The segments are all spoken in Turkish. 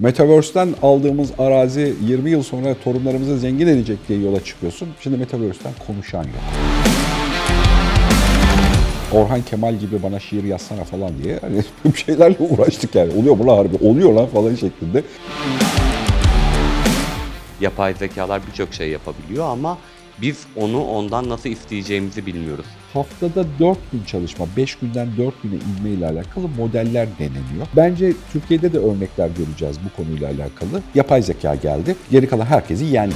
Metaverse'den aldığımız arazi 20 yıl sonra torunlarımızı zengin edecek diye yola çıkıyorsun. Şimdi Metaverse'den konuşan yok. Orhan Kemal gibi bana şiir yazsana falan diye hani bir şeylerle uğraştık yani. Oluyor mu lan harbi? Oluyor lan falan şeklinde. Yapay zekalar birçok şey yapabiliyor ama biz onu ondan nasıl isteyeceğimizi bilmiyoruz. Haftada 4 gün çalışma, 5 günden 4 güne inme ile alakalı modeller deneniyor. Bence Türkiye'de de örnekler göreceğiz bu konuyla alakalı. Yapay zeka geldi. Geri kalan herkesi yendi.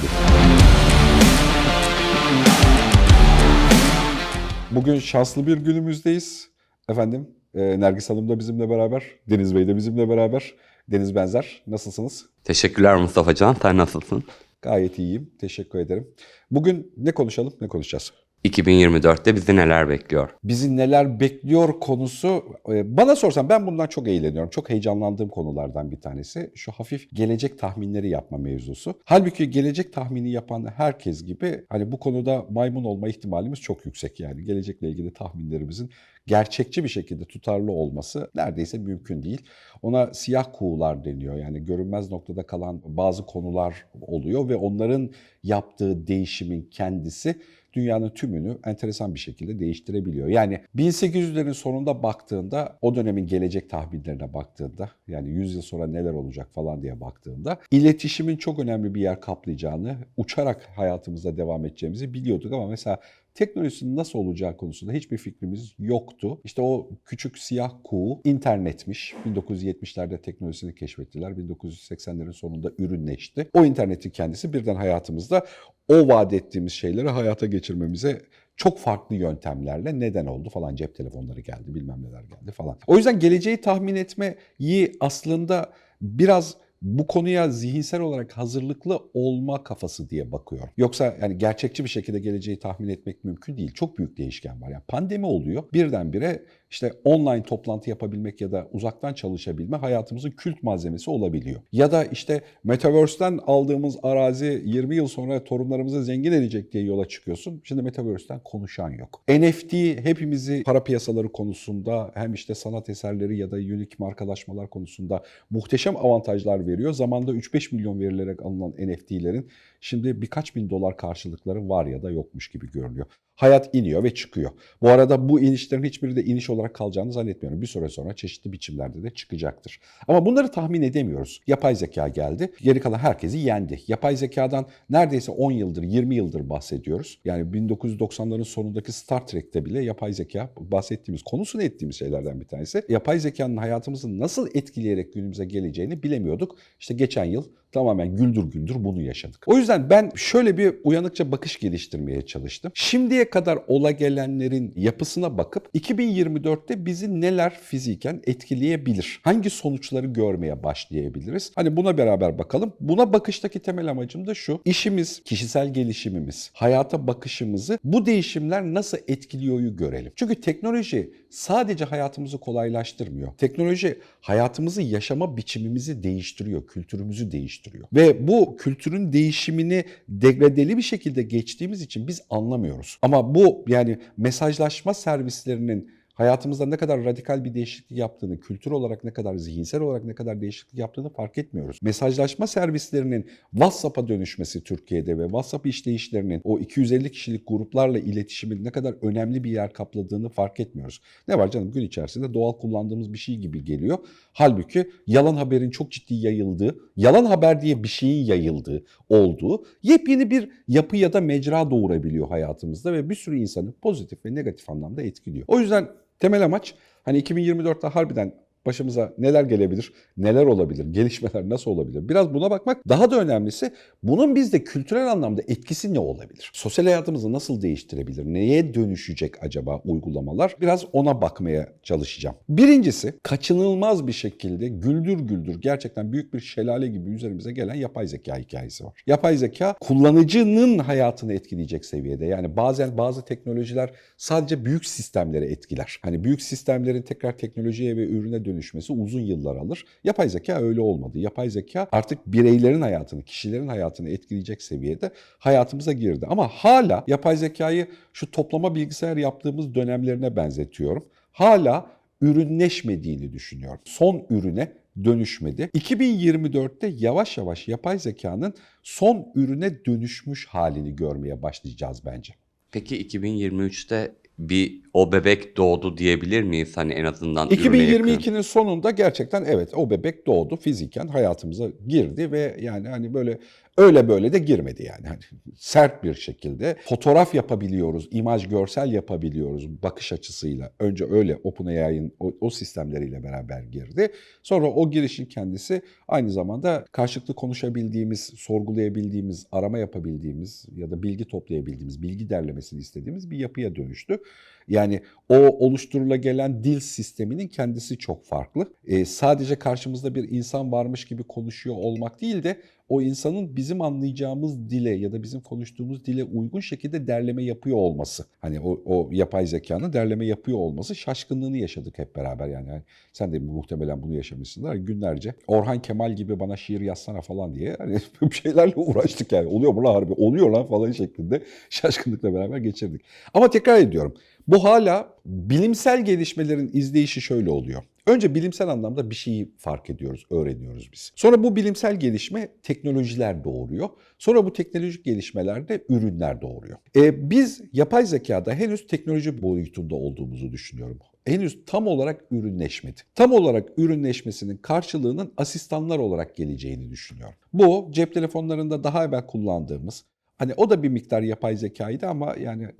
Bugün şanslı bir günümüzdeyiz. Efendim, e, Nergis Hanım da bizimle beraber, Deniz Bey de bizimle beraber. Deniz Benzer, nasılsınız? Teşekkürler Mustafa Can. Sen nasılsın? Gayet iyiyim, teşekkür ederim. Bugün ne konuşalım, ne konuşacağız? 2024'te bizi neler bekliyor? bizi neler bekliyor konusu e, bana sorsan ben bundan çok eğleniyorum. Çok heyecanlandığım konulardan bir tanesi. Şu hafif gelecek tahminleri yapma mevzusu. Halbuki gelecek tahmini yapan herkes gibi hani bu konuda maymun olma ihtimalimiz çok yüksek yani. Gelecekle ilgili tahminlerimizin gerçekçi bir şekilde tutarlı olması neredeyse mümkün değil. Ona siyah kuğular deniyor. Yani görünmez noktada kalan bazı konular oluyor ve onların yaptığı değişimin kendisi dünyanın tümünü enteresan bir şekilde değiştirebiliyor. Yani 1800'lerin sonunda baktığında, o dönemin gelecek tahminlerine baktığında, yani 100 yıl sonra neler olacak falan diye baktığında, iletişimin çok önemli bir yer kaplayacağını, uçarak hayatımızda devam edeceğimizi biliyorduk ama mesela teknolojisinin nasıl olacağı konusunda hiçbir fikrimiz yoktu. İşte o küçük siyah kuğu internetmiş. 1970'lerde teknolojisini keşfettiler. 1980'lerin sonunda ürünleşti. O internetin kendisi birden hayatımızda o vaat ettiğimiz şeyleri hayata geçirmemize çok farklı yöntemlerle neden oldu falan cep telefonları geldi bilmem neler geldi falan. O yüzden geleceği tahmin etmeyi aslında biraz bu konuya zihinsel olarak hazırlıklı olma kafası diye bakıyor. Yoksa yani gerçekçi bir şekilde geleceği tahmin etmek mümkün değil. Çok büyük değişken var. Yani pandemi oluyor. Birdenbire işte online toplantı yapabilmek ya da uzaktan çalışabilme hayatımızın kült malzemesi olabiliyor. Ya da işte Metaverse'den aldığımız arazi 20 yıl sonra torunlarımızı zengin edecek diye yola çıkıyorsun. Şimdi Metaverse'den konuşan yok. NFT hepimizi para piyasaları konusunda hem işte sanat eserleri ya da unik markalaşmalar konusunda muhteşem avantajlar veriyor. Zamanda 3-5 milyon verilerek alınan NFT'lerin şimdi birkaç bin dolar karşılıkları var ya da yokmuş gibi görünüyor. Hayat iniyor ve çıkıyor. Bu arada bu inişlerin hiçbiri de iniş olarak kalacağını zannetmiyorum. Bir süre sonra çeşitli biçimlerde de çıkacaktır. Ama bunları tahmin edemiyoruz. Yapay zeka geldi. Geri kalan herkesi yendi. Yapay zekadan neredeyse 10 yıldır, 20 yıldır bahsediyoruz. Yani 1990'ların sonundaki Star Trek'te bile yapay zeka bahsettiğimiz, konusunu ettiğimiz şeylerden bir tanesi. Yapay zekanın hayatımızı nasıl etkileyerek günümüze geleceğini bilemiyorduk. İşte geçen yıl tamamen güldür güldür bunu yaşadık. O yüzden ben şöyle bir uyanıkça bakış geliştirmeye çalıştım. Şimdiye kadar ola gelenlerin yapısına bakıp 2024'te bizi neler fiziken etkileyebilir? Hangi sonuçları görmeye başlayabiliriz? Hani buna beraber bakalım. Buna bakıştaki temel amacım da şu. İşimiz, kişisel gelişimimiz, hayata bakışımızı bu değişimler nasıl etkiliyoryu görelim. Çünkü teknoloji sadece hayatımızı kolaylaştırmıyor. Teknoloji hayatımızı yaşama biçimimizi değiştiriyor, kültürümüzü değiştiriyor. Ve bu kültürün değişimini degradeli bir şekilde geçtiğimiz için biz anlamıyoruz. Ama bu yani mesajlaşma servislerinin hayatımızda ne kadar radikal bir değişiklik yaptığını, kültür olarak ne kadar, zihinsel olarak ne kadar değişiklik yaptığını fark etmiyoruz. Mesajlaşma servislerinin WhatsApp'a dönüşmesi Türkiye'de ve WhatsApp işleyişlerinin o 250 kişilik gruplarla iletişimin ne kadar önemli bir yer kapladığını fark etmiyoruz. Ne var canım gün içerisinde doğal kullandığımız bir şey gibi geliyor. Halbuki yalan haberin çok ciddi yayıldığı, yalan haber diye bir şeyin yayıldığı, olduğu yepyeni bir yapı ya da mecra doğurabiliyor hayatımızda ve bir sürü insanı pozitif ve negatif anlamda etkiliyor. O yüzden temel amaç hani 2024'te harbiden başımıza neler gelebilir, neler olabilir, gelişmeler nasıl olabilir? Biraz buna bakmak. Daha da önemlisi bunun bizde kültürel anlamda etkisi ne olabilir? Sosyal hayatımızı nasıl değiştirebilir? Neye dönüşecek acaba uygulamalar? Biraz ona bakmaya çalışacağım. Birincisi kaçınılmaz bir şekilde güldür güldür gerçekten büyük bir şelale gibi üzerimize gelen yapay zeka hikayesi var. Yapay zeka kullanıcının hayatını etkileyecek seviyede. Yani bazen bazı teknolojiler sadece büyük sistemleri etkiler. Hani büyük sistemlerin tekrar teknolojiye ve ürüne dönüşmesi uzun yıllar alır. Yapay zeka öyle olmadı. Yapay zeka artık bireylerin hayatını, kişilerin hayatını etkileyecek seviyede hayatımıza girdi. Ama hala yapay zekayı şu toplama bilgisayar yaptığımız dönemlerine benzetiyorum. Hala ürünleşmediğini düşünüyorum. Son ürüne dönüşmedi. 2024'te yavaş yavaş yapay zekanın son ürüne dönüşmüş halini görmeye başlayacağız bence. Peki 2023'te bir o bebek doğdu diyebilir miyiz? Hani en azından ürüne yakın. 2022'nin sonunda gerçekten evet o bebek doğdu fiziken hayatımıza girdi ve yani hani böyle öyle böyle de girmedi yani. Hani sert bir şekilde fotoğraf yapabiliyoruz, imaj görsel yapabiliyoruz bakış açısıyla. Önce öyle OpenAI'ın o, o sistemleriyle beraber girdi. Sonra o girişin kendisi aynı zamanda karşılıklı konuşabildiğimiz, sorgulayabildiğimiz, arama yapabildiğimiz ya da bilgi toplayabildiğimiz, bilgi derlemesini istediğimiz bir yapıya dönüştü. Yani o oluşturula gelen dil sisteminin kendisi çok farklı. Ee, sadece karşımızda bir insan varmış gibi konuşuyor olmak değil de o insanın bizim anlayacağımız dile ya da bizim konuştuğumuz dile uygun şekilde derleme yapıyor olması. Hani o, o yapay zekanın derleme yapıyor olması şaşkınlığını yaşadık hep beraber yani. Yani sen de muhtemelen bunu yaşamışsındır. Hani günlerce Orhan Kemal gibi bana şiir yazsana falan diye hani şeylerle uğraştık yani. Oluyor mu lan harbi? Oluyor lan falan şeklinde şaşkınlıkla beraber geçirdik. Ama tekrar ediyorum. Bu hala bilimsel gelişmelerin izleyişi şöyle oluyor. Önce bilimsel anlamda bir şeyi fark ediyoruz, öğreniyoruz biz. Sonra bu bilimsel gelişme teknolojiler doğuruyor. Sonra bu teknolojik gelişmelerde ürünler doğuruyor. E, biz yapay zekada henüz teknoloji boyutunda olduğumuzu düşünüyorum. Henüz tam olarak ürünleşmedi. Tam olarak ürünleşmesinin karşılığının asistanlar olarak geleceğini düşünüyorum. Bu cep telefonlarında daha evvel kullandığımız Hani o da bir miktar yapay zekaydı ama yani e,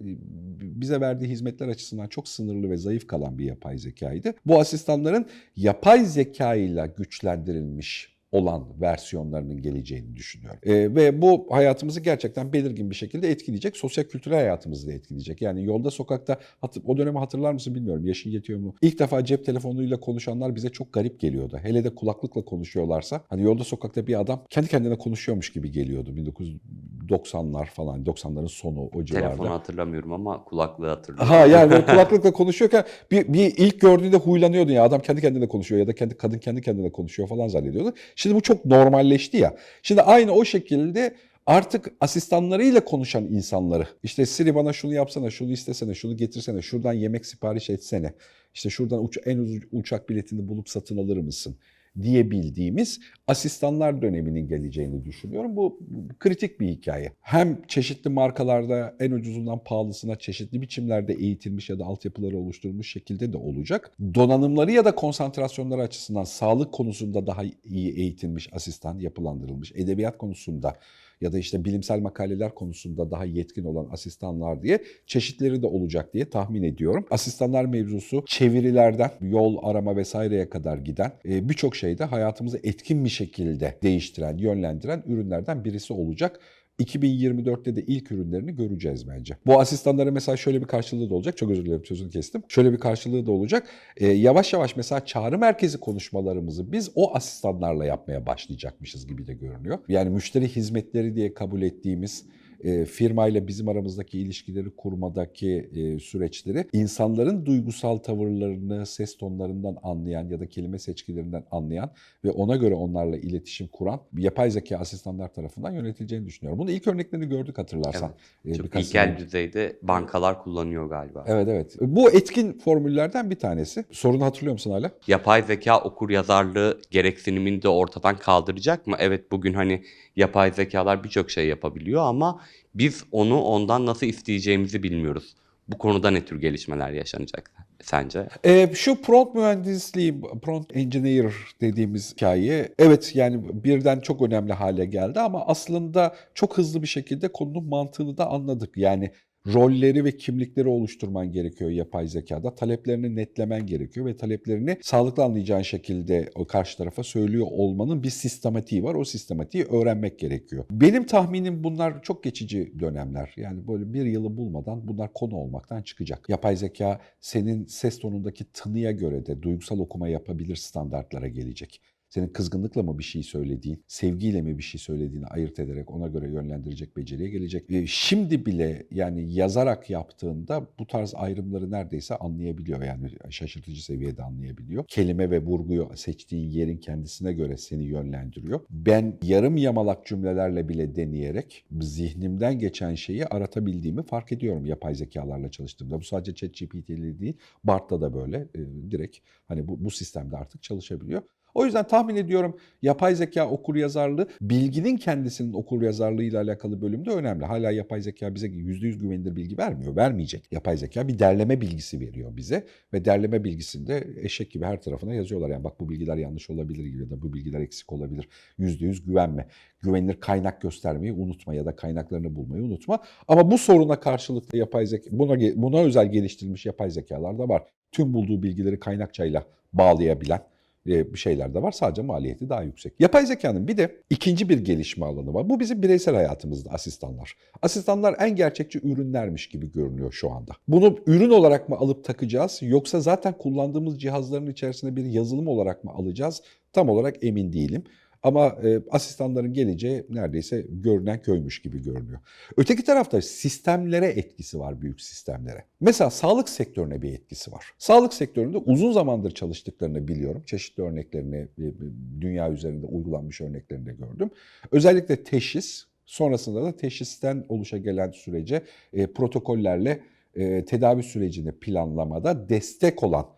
bize verdiği hizmetler açısından çok sınırlı ve zayıf kalan bir yapay zekaydı. Bu asistanların yapay zekayla güçlendirilmiş olan versiyonlarının geleceğini düşünüyorum. Ee, ve bu hayatımızı gerçekten belirgin bir şekilde etkileyecek. Sosyal kültürel hayatımızı da etkileyecek. Yani yolda sokakta o dönemi hatırlar mısın bilmiyorum. Yaşın yetiyor mu? İlk defa cep telefonuyla konuşanlar bize çok garip geliyordu. Hele de kulaklıkla konuşuyorlarsa hani yolda sokakta bir adam kendi kendine konuşuyormuş gibi geliyordu. 1990'lar falan 90'ların sonu o civarda. Telefonu hatırlamıyorum ama kulaklığı hatırlıyorum. Ha yani kulaklıkla konuşuyorken bir, bir ilk gördüğünde huylanıyordun ya adam kendi kendine konuşuyor ya da kendi kadın kendi kendine konuşuyor falan zannediyordu. Şimdi bu çok normalleşti ya. Şimdi aynı o şekilde artık asistanlarıyla konuşan insanları işte Siri bana şunu yapsana, şunu istesene, şunu getirsene, şuradan yemek sipariş etsene. İşte şuradan uç, en ucuz uçak biletini bulup satın alır mısın? Diyebildiğimiz asistanlar döneminin geleceğini düşünüyorum. Bu kritik bir hikaye. Hem çeşitli markalarda en ucuzundan pahalısına çeşitli biçimlerde eğitilmiş ya da altyapıları oluşturulmuş şekilde de olacak. Donanımları ya da konsantrasyonları açısından sağlık konusunda daha iyi eğitilmiş asistan yapılandırılmış. Edebiyat konusunda ya da işte bilimsel makaleler konusunda daha yetkin olan asistanlar diye çeşitleri de olacak diye tahmin ediyorum. Asistanlar mevzusu çevirilerden yol arama vesaireye kadar giden e, birçok şeyde hayatımızı etkin bir şekilde değiştiren, yönlendiren ürünlerden birisi olacak. 2024'te de ilk ürünlerini göreceğiz bence. Bu asistanlara mesela şöyle bir karşılığı da olacak. Çok özür dilerim sözünü kestim. Şöyle bir karşılığı da olacak. Ee, yavaş yavaş mesela çağrı merkezi konuşmalarımızı biz o asistanlarla yapmaya başlayacakmışız gibi de görünüyor. Yani müşteri hizmetleri diye kabul ettiğimiz e, firmayla bizim aramızdaki ilişkileri kurmadaki e, süreçleri insanların duygusal tavırlarını ses tonlarından anlayan ya da kelime seçkilerinden anlayan ve ona göre onlarla iletişim kuran yapay zeka asistanlar tarafından yönetileceğini düşünüyorum. Bunu ilk örneklerini gördük hatırlarsan. E, Çok ilkel düzeyde bankalar kullanıyor galiba. Evet evet. Bu etkin formüllerden bir tanesi. Sorunu hatırlıyor musun hala? Yapay zeka okur yazarlığı gereksinimini de ortadan kaldıracak mı? Evet bugün hani yapay zekalar birçok şey yapabiliyor ama biz onu ondan nasıl isteyeceğimizi bilmiyoruz. Bu konuda ne tür gelişmeler yaşanacak sence? Ee, şu prompt mühendisliği, prompt engineer dediğimiz hikaye evet yani birden çok önemli hale geldi ama aslında çok hızlı bir şekilde konunun mantığını da anladık. Yani rolleri ve kimlikleri oluşturman gerekiyor yapay zekada. Taleplerini netlemen gerekiyor ve taleplerini sağlıklı anlayacağın şekilde karşı tarafa söylüyor olmanın bir sistematiği var. O sistematiği öğrenmek gerekiyor. Benim tahminim bunlar çok geçici dönemler. Yani böyle bir yılı bulmadan bunlar konu olmaktan çıkacak. Yapay zeka senin ses tonundaki tınıya göre de duygusal okuma yapabilir standartlara gelecek. Senin kızgınlıkla mı bir şey söylediğin, sevgiyle mi bir şey söylediğini ayırt ederek ona göre yönlendirecek beceriye gelecek. E, Şimdi bile yani yazarak yaptığında bu tarz ayrımları neredeyse anlayabiliyor. Yani şaşırtıcı seviyede anlayabiliyor. Kelime ve vurguyu seçtiğin yerin kendisine göre seni yönlendiriyor. Ben yarım yamalak cümlelerle bile deneyerek zihnimden geçen şeyi aratabildiğimi fark ediyorum yapay zekalarla çalıştığımda. Bu sadece ChatGPT ile değil, Bart'ta da böyle e, direkt hani bu, bu sistemde artık çalışabiliyor. O yüzden tahmin ediyorum yapay zeka okur yazarlığı bilginin kendisinin okur yazarlığıyla alakalı bölümde önemli. Hala yapay zeka bize %100 güvenilir bilgi vermiyor, vermeyecek. Yapay zeka bir derleme bilgisi veriyor bize ve derleme bilgisinde eşek gibi her tarafına yazıyorlar. Yani bak bu bilgiler yanlış olabilir ya da bu bilgiler eksik olabilir. %100 güvenme. Güvenilir kaynak göstermeyi unutma ya da kaynaklarını bulmayı unutma. Ama bu soruna karşılık da yapay zeka, buna, buna özel geliştirilmiş yapay zekalar da var. Tüm bulduğu bilgileri kaynakçayla bağlayabilen bir şeyler de var. Sadece maliyeti daha yüksek. Yapay zekanın bir de ikinci bir gelişme alanı var. Bu bizim bireysel hayatımızda asistanlar. Asistanlar en gerçekçi ürünlermiş gibi görünüyor şu anda. Bunu ürün olarak mı alıp takacağız yoksa zaten kullandığımız cihazların içerisinde bir yazılım olarak mı alacağız? Tam olarak emin değilim. Ama e, asistanların geleceği neredeyse görünen köymüş gibi görünüyor. Öteki tarafta sistemlere etkisi var büyük sistemlere. Mesela sağlık sektörüne bir etkisi var. Sağlık sektöründe uzun zamandır çalıştıklarını biliyorum. Çeşitli örneklerini e, e, dünya üzerinde uygulanmış örneklerini de gördüm. Özellikle teşhis sonrasında da teşhisten oluşa gelen sürece e, protokollerle e, tedavi sürecini planlamada destek olan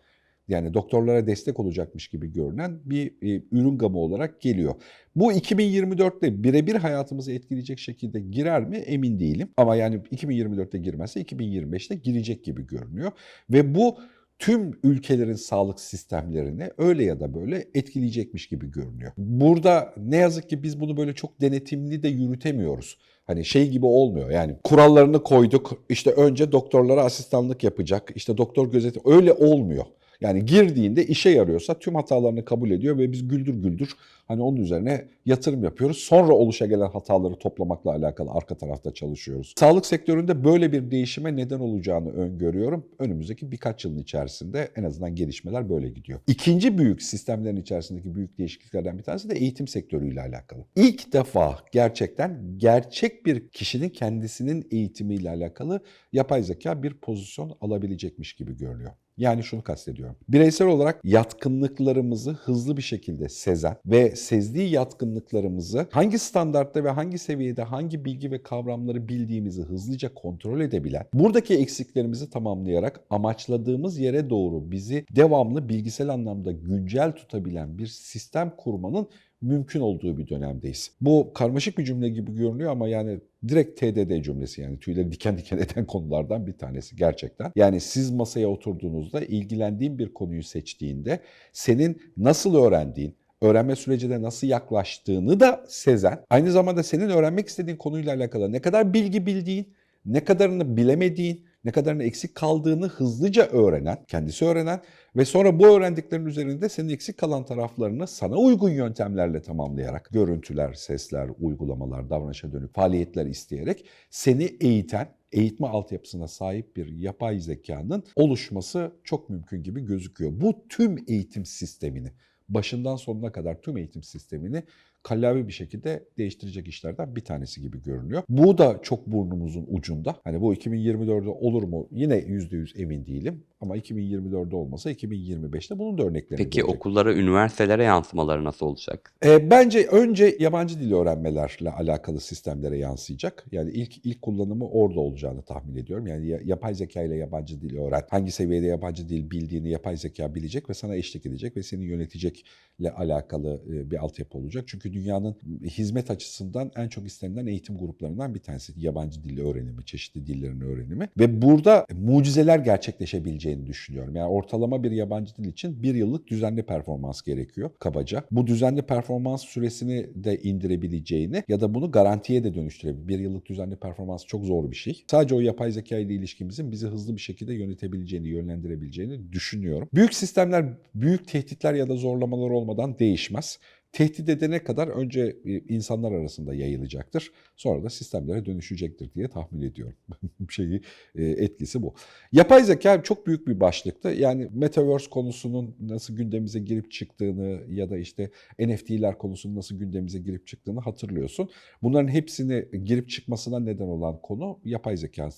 yani doktorlara destek olacakmış gibi görünen bir e, ürün gamı olarak geliyor. Bu 2024'te birebir hayatımızı etkileyecek şekilde girer mi emin değilim. Ama yani 2024'te girmezse 2025'te girecek gibi görünüyor. Ve bu tüm ülkelerin sağlık sistemlerini öyle ya da böyle etkileyecekmiş gibi görünüyor. Burada ne yazık ki biz bunu böyle çok denetimli de yürütemiyoruz. Hani şey gibi olmuyor yani kurallarını koyduk işte önce doktorlara asistanlık yapacak işte doktor gözeti öyle olmuyor. Yani girdiğinde işe yarıyorsa tüm hatalarını kabul ediyor ve biz güldür güldür hani onun üzerine yatırım yapıyoruz. Sonra oluşa gelen hataları toplamakla alakalı arka tarafta çalışıyoruz. Sağlık sektöründe böyle bir değişime neden olacağını öngörüyorum. Önümüzdeki birkaç yılın içerisinde en azından gelişmeler böyle gidiyor. İkinci büyük sistemlerin içerisindeki büyük değişikliklerden bir tanesi de eğitim sektörüyle alakalı. İlk defa gerçekten gerçek bir kişinin kendisinin eğitimiyle alakalı yapay zeka bir pozisyon alabilecekmiş gibi görünüyor. Yani şunu kastediyorum. Bireysel olarak yatkınlıklarımızı hızlı bir şekilde sezen ve sezdiği yatkınlıklarımızı hangi standartta ve hangi seviyede hangi bilgi ve kavramları bildiğimizi hızlıca kontrol edebilen, buradaki eksiklerimizi tamamlayarak amaçladığımız yere doğru bizi devamlı bilgisel anlamda güncel tutabilen bir sistem kurmanın mümkün olduğu bir dönemdeyiz. Bu karmaşık bir cümle gibi görünüyor ama yani direkt TDD cümlesi yani tüyleri diken diken eden konulardan bir tanesi gerçekten. Yani siz masaya oturduğunuzda ilgilendiğin bir konuyu seçtiğinde senin nasıl öğrendiğin, öğrenme sürecine nasıl yaklaştığını da sezen, aynı zamanda senin öğrenmek istediğin konuyla alakalı ne kadar bilgi bildiğin, ne kadarını bilemediğin, ne kadarını eksik kaldığını hızlıca öğrenen, kendisi öğrenen ve sonra bu öğrendiklerin üzerinde senin eksik kalan taraflarını sana uygun yöntemlerle tamamlayarak görüntüler, sesler, uygulamalar, davranışa dönük faaliyetler isteyerek seni eğiten, eğitme altyapısına sahip bir yapay zekanın oluşması çok mümkün gibi gözüküyor. Bu tüm eğitim sistemini başından sonuna kadar tüm eğitim sistemini kallavi bir şekilde değiştirecek işlerden bir tanesi gibi görünüyor. Bu da çok burnumuzun ucunda. Hani bu 2024'de olur mu yine %100 emin değilim. Ama 2024'de olmasa 2025'te bunun da örneklerini Peki görecek. okullara, üniversitelere yansımaları nasıl olacak? E, bence önce yabancı dil öğrenmelerle alakalı sistemlere yansıyacak. Yani ilk ilk kullanımı orada olacağını tahmin ediyorum. Yani ya- yapay zeka ile yabancı dil öğren. Hangi seviyede yabancı dil bildiğini yapay zeka bilecek ve sana eşlik edecek ve seni yönetecekle alakalı e, bir altyapı olacak. Çünkü dünyanın hizmet açısından en çok istenilen eğitim gruplarından bir tanesi yabancı dil öğrenimi, çeşitli dillerin öğrenimi ve burada mucizeler gerçekleşebileceğini düşünüyorum. Yani ortalama bir yabancı dil için bir yıllık düzenli performans gerekiyor kabaca. Bu düzenli performans süresini de indirebileceğini ya da bunu garantiye de dönüştürebilir. Bir yıllık düzenli performans çok zor bir şey. Sadece o yapay zeka ile ilişkimizin bizi hızlı bir şekilde yönetebileceğini, yönlendirebileceğini düşünüyorum. Büyük sistemler büyük tehditler ya da zorlamalar olmadan değişmez. Tehdit edene kadar önce e, insanlar arasında yayılacaktır. Sonra da sistemlere dönüşecektir diye tahmin ediyorum. şeyi e, etkisi bu. Yapay zeka çok büyük bir başlıktı. Yani Metaverse konusunun nasıl gündemimize girip çıktığını ya da işte NFT'ler konusunun nasıl gündemimize girip çıktığını hatırlıyorsun. Bunların hepsini girip çıkmasına neden olan konu yapay zeka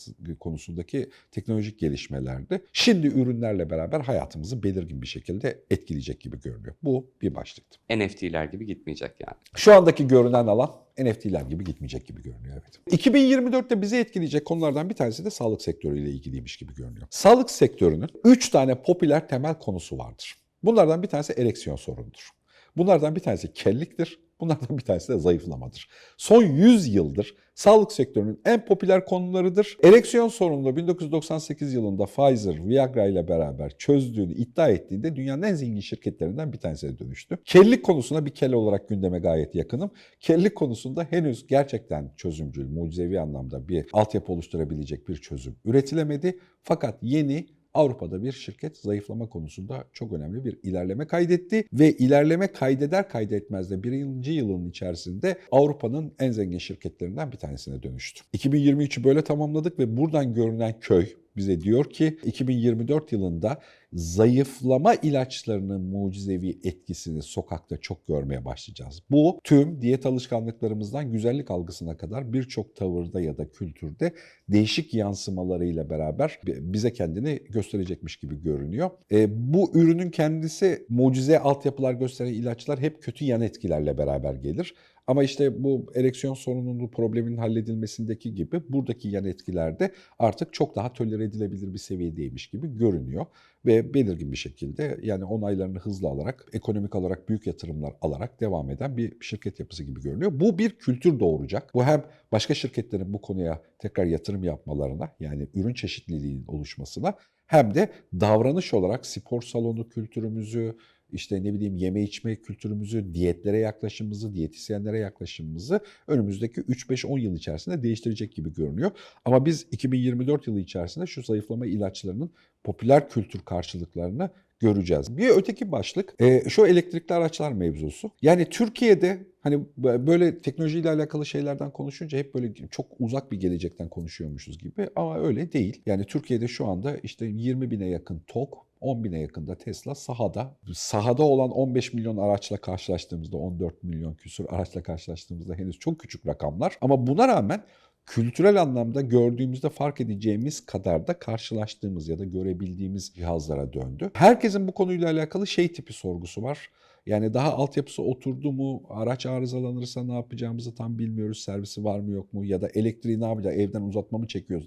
konusundaki teknolojik gelişmelerdi. Şimdi ürünlerle beraber hayatımızı belirgin bir şekilde etkileyecek gibi görünüyor. Bu bir başlıktı. NFT'ler gibi gitmeyecek yani. Şu andaki görünen alan NFT'ler gibi gitmeyecek gibi görünüyor evet. 2024'te bizi etkileyecek konulardan bir tanesi de sağlık sektörüyle ilgiliymiş gibi görünüyor. Sağlık sektörünün 3 tane popüler temel konusu vardır. Bunlardan bir tanesi ereksiyon sorunudur. Bunlardan bir tanesi kelliktir. Bunlardan bir tanesi de zayıflamadır. Son 100 yıldır sağlık sektörünün en popüler konularıdır. Ereksiyon sorununu 1998 yılında Pfizer, Viagra ile beraber çözdüğünü iddia ettiğinde dünyanın en zengin şirketlerinden bir tanesine dönüştü. Kellik konusuna bir kelle olarak gündeme gayet yakınım. Kellik konusunda henüz gerçekten çözümcül, mucizevi anlamda bir altyapı oluşturabilecek bir çözüm üretilemedi. Fakat yeni Avrupa'da bir şirket zayıflama konusunda çok önemli bir ilerleme kaydetti ve ilerleme kaydeder kaydetmez de birinci yılın içerisinde Avrupa'nın en zengin şirketlerinden bir tanesine dönüştü. 2023'ü böyle tamamladık ve buradan görünen köy bize diyor ki 2024 yılında zayıflama ilaçlarının mucizevi etkisini sokakta çok görmeye başlayacağız. Bu tüm diyet alışkanlıklarımızdan güzellik algısına kadar birçok tavırda ya da kültürde değişik yansımalarıyla beraber bize kendini gösterecekmiş gibi görünüyor. E, bu ürünün kendisi mucize altyapılar gösteren ilaçlar hep kötü yan etkilerle beraber gelir. Ama işte bu ereksiyon sorununun probleminin halledilmesindeki gibi buradaki yan etkiler de artık çok daha tolere edilebilir bir seviyedeymiş gibi görünüyor. Ve belirgin bir şekilde yani onaylarını hızlı alarak, ekonomik olarak büyük yatırımlar alarak devam eden bir şirket yapısı gibi görünüyor. Bu bir kültür doğuracak. Bu hem başka şirketlerin bu konuya tekrar yatırım yapmalarına yani ürün çeşitliliğinin oluşmasına hem de davranış olarak spor salonu kültürümüzü, işte ne bileyim yeme içme kültürümüzü, diyetlere yaklaşımımızı, diyetisyenlere yaklaşımımızı önümüzdeki 3-5-10 yıl içerisinde değiştirecek gibi görünüyor. Ama biz 2024 yılı içerisinde şu zayıflama ilaçlarının popüler kültür karşılıklarını göreceğiz. Bir öteki başlık e, şu elektrikli araçlar mevzusu. Yani Türkiye'de hani böyle teknolojiyle alakalı şeylerden konuşunca hep böyle çok uzak bir gelecekten konuşuyormuşuz gibi ama öyle değil. Yani Türkiye'de şu anda işte 20 bine yakın TOK 10 bine yakında Tesla sahada. Sahada olan 15 milyon araçla karşılaştığımızda 14 milyon küsur araçla karşılaştığımızda henüz çok küçük rakamlar. Ama buna rağmen kültürel anlamda gördüğümüzde fark edeceğimiz kadar da karşılaştığımız ya da görebildiğimiz cihazlara döndü. Herkesin bu konuyla alakalı şey tipi sorgusu var. Yani daha altyapısı oturdu mu, araç arızalanırsa ne yapacağımızı tam bilmiyoruz. Servisi var mı yok mu ya da elektriği ne yapacağız, evden uzatma mı çekiyoruz?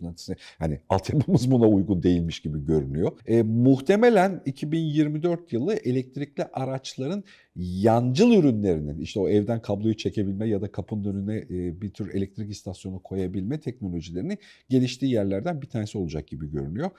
Hani altyapımız buna uygun değilmiş gibi görünüyor. E, muhtemelen 2024 yılı elektrikli araçların yancıl ürünlerinin işte o evden kabloyu çekebilme ya da kapının önüne e, bir tür elektrik istasyonu koyabilme teknolojilerinin geliştiği yerlerden bir tanesi olacak gibi görünüyor.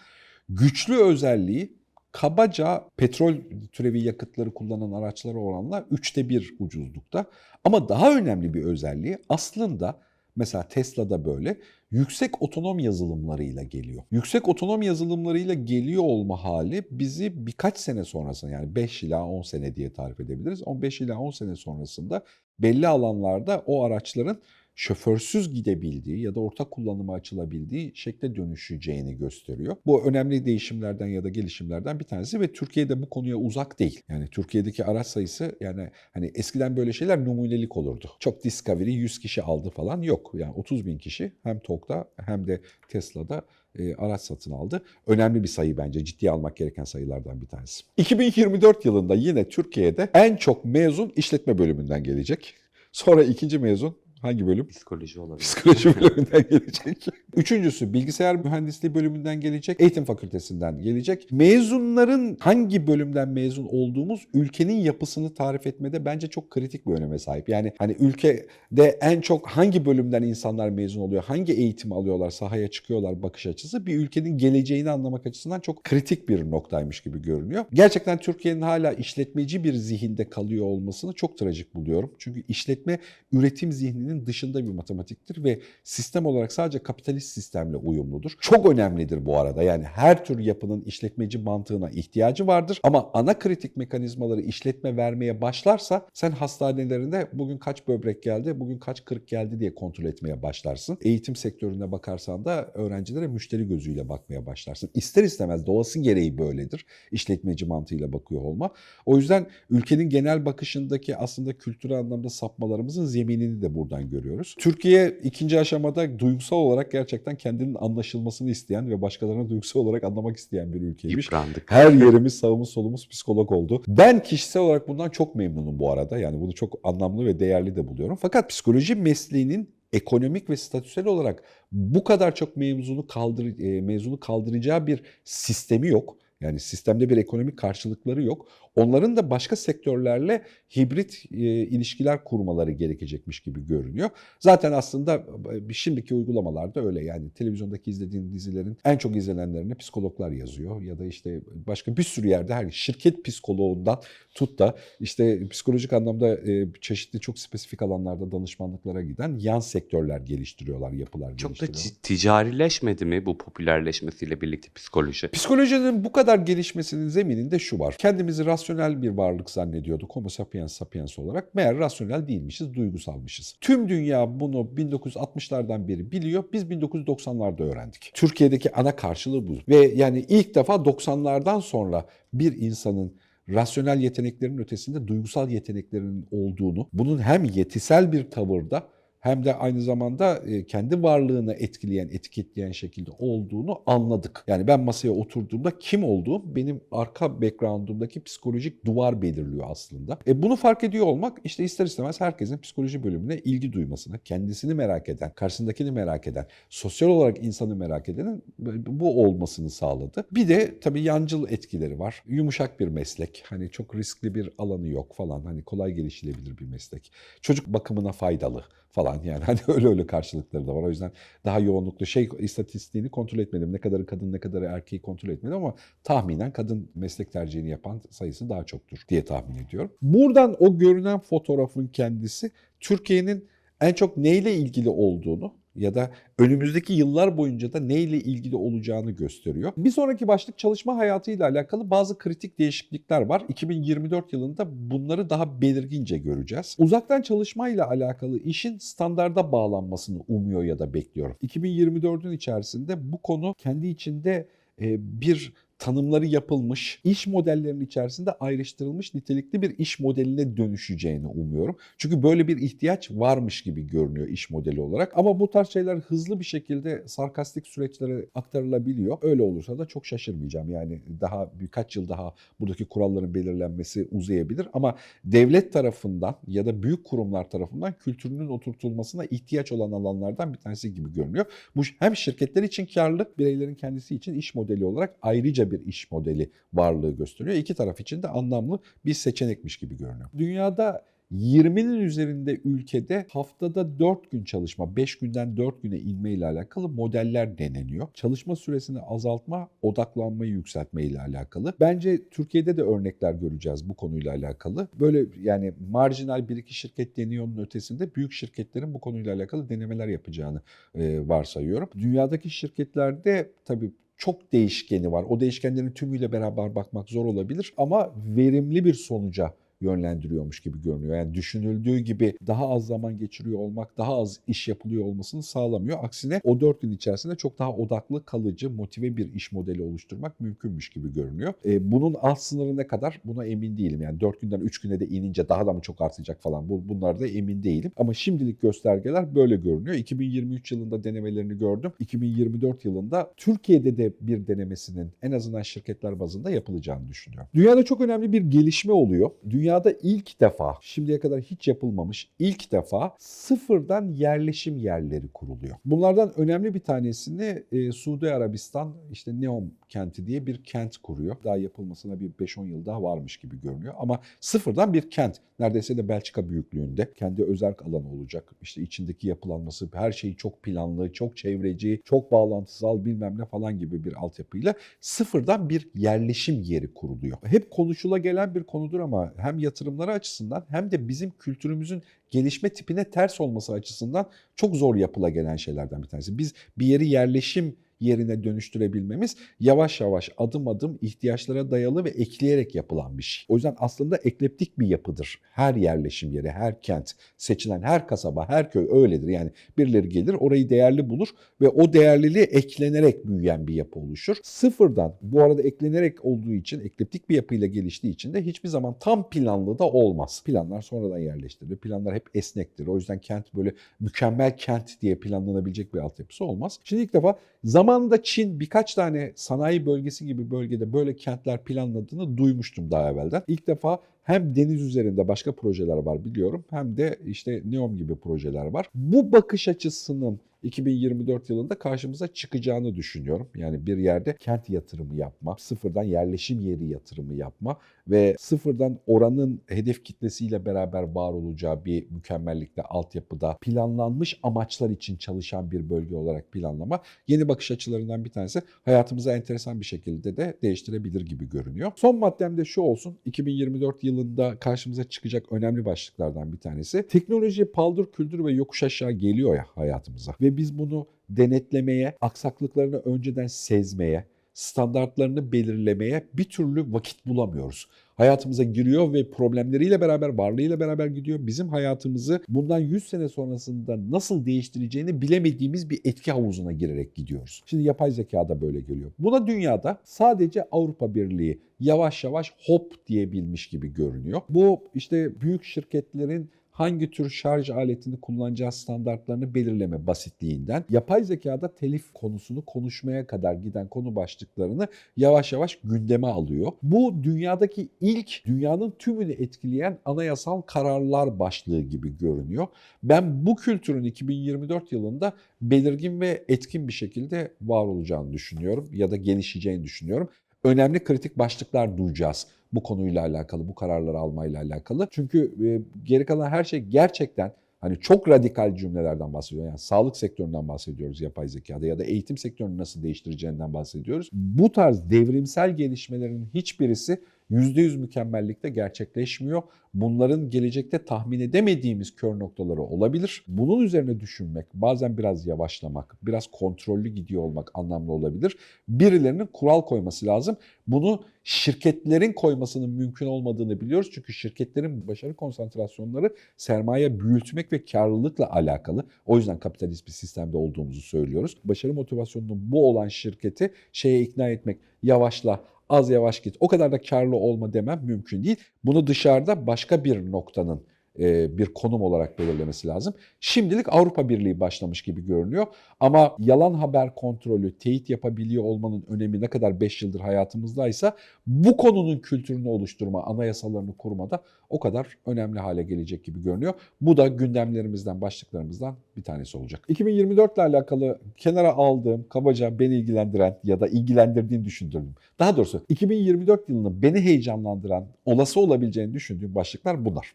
Güçlü özelliği kabaca petrol türevi yakıtları kullanan araçlara oranla üçte bir ucuzlukta. Ama daha önemli bir özelliği aslında mesela Tesla'da böyle yüksek otonom yazılımlarıyla geliyor. Yüksek otonom yazılımlarıyla geliyor olma hali bizi birkaç sene sonrasında yani 5 ila 10 sene diye tarif edebiliriz. 15 ila 10 sene sonrasında belli alanlarda o araçların şoförsüz gidebildiği ya da ortak kullanıma açılabildiği şekle dönüşeceğini gösteriyor. Bu önemli değişimlerden ya da gelişimlerden bir tanesi ve Türkiye'de bu konuya uzak değil. Yani Türkiye'deki araç sayısı yani hani eskiden böyle şeyler numunelik olurdu. Çok Discovery 100 kişi aldı falan yok. Yani 30 bin kişi hem TOG'da hem de Tesla'da e, araç satın aldı. Önemli bir sayı bence. Ciddiye almak gereken sayılardan bir tanesi. 2024 yılında yine Türkiye'de en çok mezun işletme bölümünden gelecek. Sonra ikinci mezun Hangi bölüm? Psikoloji olabilir. Psikoloji bölümünden gelecek. Üçüncüsü bilgisayar mühendisliği bölümünden gelecek. Eğitim fakültesinden gelecek. Mezunların hangi bölümden mezun olduğumuz ülkenin yapısını tarif etmede bence çok kritik bir öneme sahip. Yani hani ülkede en çok hangi bölümden insanlar mezun oluyor, hangi eğitim alıyorlar, sahaya çıkıyorlar bakış açısı bir ülkenin geleceğini anlamak açısından çok kritik bir noktaymış gibi görünüyor. Gerçekten Türkiye'nin hala işletmeci bir zihinde kalıyor olmasını çok trajik buluyorum. Çünkü işletme üretim zihninin dışında bir matematiktir ve sistem olarak sadece kapitalist sistemle uyumludur. Çok önemlidir bu arada. Yani her tür yapının işletmeci mantığına ihtiyacı vardır. Ama ana kritik mekanizmaları işletme vermeye başlarsa sen hastanelerinde bugün kaç böbrek geldi, bugün kaç kırık geldi diye kontrol etmeye başlarsın. Eğitim sektörüne bakarsan da öğrencilere müşteri gözüyle bakmaya başlarsın. İster istemez doğası gereği böyledir. İşletmeci mantığıyla bakıyor olma. O yüzden ülkenin genel bakışındaki aslında kültürel anlamda sapmalarımızın zeminini de buradan görüyoruz. Türkiye ikinci aşamada duygusal olarak gerçekten kendinin anlaşılmasını isteyen ve başkalarına duygusal olarak anlamak isteyen bir ülkeymiş. Yıprandık. Her yerimiz sağımız solumuz psikolog oldu. Ben kişisel olarak bundan çok memnunum bu arada. Yani bunu çok anlamlı ve değerli de buluyorum. Fakat psikoloji mesleğinin ekonomik ve statüsel olarak bu kadar çok mezunu kaldır e, mezunu kaldıracağı bir sistemi yok. Yani sistemde bir ekonomik karşılıkları yok. Onların da başka sektörlerle hibrit e, ilişkiler kurmaları gerekecekmiş gibi görünüyor. Zaten aslında e, şimdiki uygulamalarda öyle yani televizyondaki izlediğin dizilerin en çok izlenenlerini psikologlar yazıyor ya da işte başka bir sürü yerde her şirket psikoloğundan tut da işte psikolojik anlamda e, çeşitli çok spesifik alanlarda danışmanlıklara giden yan sektörler geliştiriyorlar, yapılar Çok da geliştiriyorlar. ci- ticarileşmedi mi bu popülerleşmesiyle birlikte psikoloji? Psikolojinin bu kadar gelişmesinin zemininde şu var. Kendimizi rasyonel bir varlık zannediyorduk Homo sapiens sapiens olarak. Meğer rasyonel değilmişiz, duygusalmışız. Tüm dünya bunu 1960'lardan beri biliyor. Biz 1990'larda öğrendik. Türkiye'deki ana karşılığı bu. Ve yani ilk defa 90'lardan sonra bir insanın rasyonel yeteneklerin ötesinde duygusal yeteneklerinin olduğunu, bunun hem yetisel bir tavırda hem de aynı zamanda kendi varlığını etkileyen, etiketleyen şekilde olduğunu anladık. Yani ben masaya oturduğumda kim olduğum benim arka background'umdaki psikolojik duvar belirliyor aslında. E bunu fark ediyor olmak işte ister istemez herkesin psikoloji bölümüne ilgi duymasını, kendisini merak eden, karşısındakini merak eden, sosyal olarak insanı merak edenin bu olmasını sağladı. Bir de tabii yancıl etkileri var. Yumuşak bir meslek. Hani çok riskli bir alanı yok falan. Hani kolay gelişilebilir bir meslek. Çocuk bakımına faydalı falan yani hani öyle öyle karşılıkları da var. O yüzden daha yoğunluklu şey istatistiğini kontrol etmedim. Ne kadarı kadın ne kadarı erkeği kontrol etmedim ama tahminen kadın meslek tercihini yapan sayısı daha çoktur diye tahmin ediyorum. Buradan o görünen fotoğrafın kendisi Türkiye'nin en çok neyle ilgili olduğunu ya da önümüzdeki yıllar boyunca da neyle ilgili olacağını gösteriyor. Bir sonraki başlık çalışma hayatıyla alakalı bazı kritik değişiklikler var. 2024 yılında bunları daha belirgince göreceğiz. Uzaktan çalışmayla alakalı işin standarda bağlanmasını umuyor ya da bekliyorum. 2024'ün içerisinde bu konu kendi içinde e, bir tanımları yapılmış, iş modellerinin içerisinde ayrıştırılmış nitelikli bir iş modeline dönüşeceğini umuyorum. Çünkü böyle bir ihtiyaç varmış gibi görünüyor iş modeli olarak. Ama bu tarz şeyler hızlı bir şekilde sarkastik süreçlere aktarılabiliyor. Öyle olursa da çok şaşırmayacağım. Yani daha birkaç yıl daha buradaki kuralların belirlenmesi uzayabilir. Ama devlet tarafından ya da büyük kurumlar tarafından kültürünün oturtulmasına ihtiyaç olan alanlardan bir tanesi gibi görünüyor. Bu hem şirketler için karlı, bireylerin kendisi için iş modeli olarak ayrıca bir iş modeli varlığı gösteriyor. İki taraf için de anlamlı bir seçenekmiş gibi görünüyor. Dünyada 20'nin üzerinde ülkede haftada 4 gün çalışma, 5 günden 4 güne inme ile alakalı modeller deneniyor. Çalışma süresini azaltma, odaklanmayı yükseltme ile alakalı. Bence Türkiye'de de örnekler göreceğiz bu konuyla alakalı. Böyle yani marjinal bir iki şirket deniyor'nun ötesinde büyük şirketlerin bu konuyla alakalı denemeler yapacağını e, varsayıyorum. Dünyadaki şirketlerde tabii çok değişkeni var. O değişkenlerin tümüyle beraber bakmak zor olabilir ama verimli bir sonuca yönlendiriyormuş gibi görünüyor. Yani düşünüldüğü gibi daha az zaman geçiriyor olmak, daha az iş yapılıyor olmasını sağlamıyor. Aksine o dört gün içerisinde çok daha odaklı, kalıcı, motive bir iş modeli oluşturmak mümkünmüş gibi görünüyor. E, bunun alt sınırı ne kadar buna emin değilim. Yani dört günden üç güne de inince daha da mı çok artacak falan bu, bunlarda emin değilim. Ama şimdilik göstergeler böyle görünüyor. 2023 yılında denemelerini gördüm. 2024 yılında Türkiye'de de bir denemesinin en azından şirketler bazında yapılacağını düşünüyorum. Dünyada çok önemli bir gelişme oluyor. Dünyada ilk defa, şimdiye kadar hiç yapılmamış ilk defa sıfırdan yerleşim yerleri kuruluyor. Bunlardan önemli bir tanesini e, Suudi Arabistan işte Neom kenti diye bir kent kuruyor. Daha yapılmasına bir 5-10 yıl daha varmış gibi görünüyor. Ama sıfırdan bir kent. Neredeyse de Belçika büyüklüğünde. Kendi özel alanı olacak. İşte içindeki yapılanması, her şeyi çok planlı, çok çevreci, çok bağlantısal bilmem ne falan gibi bir altyapıyla sıfırdan bir yerleşim yeri kuruluyor. Hep konuşula gelen bir konudur ama hem yatırımları açısından hem de bizim kültürümüzün gelişme tipine ters olması açısından çok zor yapıla gelen şeylerden bir tanesi. Biz bir yeri yerleşim yerine dönüştürebilmemiz yavaş yavaş adım adım ihtiyaçlara dayalı ve ekleyerek yapılan bir şey. O yüzden aslında ekleptik bir yapıdır. Her yerleşim yeri, her kent, seçilen her kasaba, her köy öyledir. Yani birileri gelir orayı değerli bulur ve o değerliliğe eklenerek büyüyen bir yapı oluşur. Sıfırdan bu arada eklenerek olduğu için, ekleptik bir yapıyla geliştiği için de hiçbir zaman tam planlı da olmaz. Planlar sonradan yerleştirilir. Planlar hep esnektir. O yüzden kent böyle mükemmel kent diye planlanabilecek bir altyapısı olmaz. Şimdi ilk defa zamanında Çin birkaç tane sanayi bölgesi gibi bölgede böyle kentler planladığını duymuştum daha evvelden. İlk defa hem deniz üzerinde başka projeler var biliyorum hem de işte NEOM gibi projeler var. Bu bakış açısının 2024 yılında karşımıza çıkacağını düşünüyorum. Yani bir yerde kent yatırımı yapma, sıfırdan yerleşim yeri yatırımı yapma ve sıfırdan oranın hedef kitlesiyle beraber var olacağı bir mükemmellikte altyapıda planlanmış amaçlar için çalışan bir bölge olarak planlama yeni bakış açılarından bir tanesi hayatımıza enteresan bir şekilde de değiştirebilir gibi görünüyor. Son maddem de şu olsun. 2024 yılında karşımıza çıkacak önemli başlıklardan bir tanesi. Teknoloji paldır küldür ve yokuş aşağı geliyor ya hayatımıza. Ve biz bunu denetlemeye, aksaklıklarını önceden sezmeye, standartlarını belirlemeye bir türlü vakit bulamıyoruz. Hayatımıza giriyor ve problemleriyle beraber, varlığıyla beraber gidiyor. Bizim hayatımızı bundan 100 sene sonrasında nasıl değiştireceğini bilemediğimiz bir etki havuzuna girerek gidiyoruz. Şimdi yapay zeka da böyle geliyor. Buna dünyada sadece Avrupa Birliği yavaş yavaş hop diyebilmiş gibi görünüyor. Bu işte büyük şirketlerin hangi tür şarj aletini kullanacağı standartlarını belirleme basitliğinden yapay zekada telif konusunu konuşmaya kadar giden konu başlıklarını yavaş yavaş gündeme alıyor. Bu dünyadaki ilk dünyanın tümünü etkileyen anayasal kararlar başlığı gibi görünüyor. Ben bu kültürün 2024 yılında belirgin ve etkin bir şekilde var olacağını düşünüyorum ya da gelişeceğini düşünüyorum. Önemli kritik başlıklar duyacağız bu konuyla alakalı, bu kararları almayla alakalı. Çünkü e, geri kalan her şey gerçekten hani çok radikal cümlelerden bahsediyor. Yani sağlık sektöründen bahsediyoruz yapay zekada ya da eğitim sektörünü nasıl değiştireceğinden bahsediyoruz. Bu tarz devrimsel gelişmelerin hiçbirisi %100 mükemmellikte gerçekleşmiyor. Bunların gelecekte tahmin edemediğimiz kör noktaları olabilir. Bunun üzerine düşünmek, bazen biraz yavaşlamak, biraz kontrollü gidiyor olmak anlamlı olabilir. Birilerinin kural koyması lazım. Bunu şirketlerin koymasının mümkün olmadığını biliyoruz. Çünkü şirketlerin başarı konsantrasyonları sermaye büyütmek ve karlılıkla alakalı. O yüzden kapitalist bir sistemde olduğumuzu söylüyoruz. Başarı motivasyonunun bu olan şirketi şeye ikna etmek, yavaşla, az yavaş git. O kadar da karlı olma demem mümkün değil. Bunu dışarıda başka bir noktanın bir konum olarak belirlemesi lazım. Şimdilik Avrupa Birliği başlamış gibi görünüyor. Ama yalan haber kontrolü, teyit yapabiliyor olmanın önemi ne kadar 5 yıldır hayatımızdaysa bu konunun kültürünü oluşturma, anayasalarını kurmada o kadar önemli hale gelecek gibi görünüyor. Bu da gündemlerimizden, başlıklarımızdan bir tanesi olacak. 2024 ile alakalı kenara aldığım, kabaca beni ilgilendiren ya da ilgilendirdiğini düşündüğüm, daha doğrusu 2024 yılını beni heyecanlandıran, olası olabileceğini düşündüğüm başlıklar bunlar.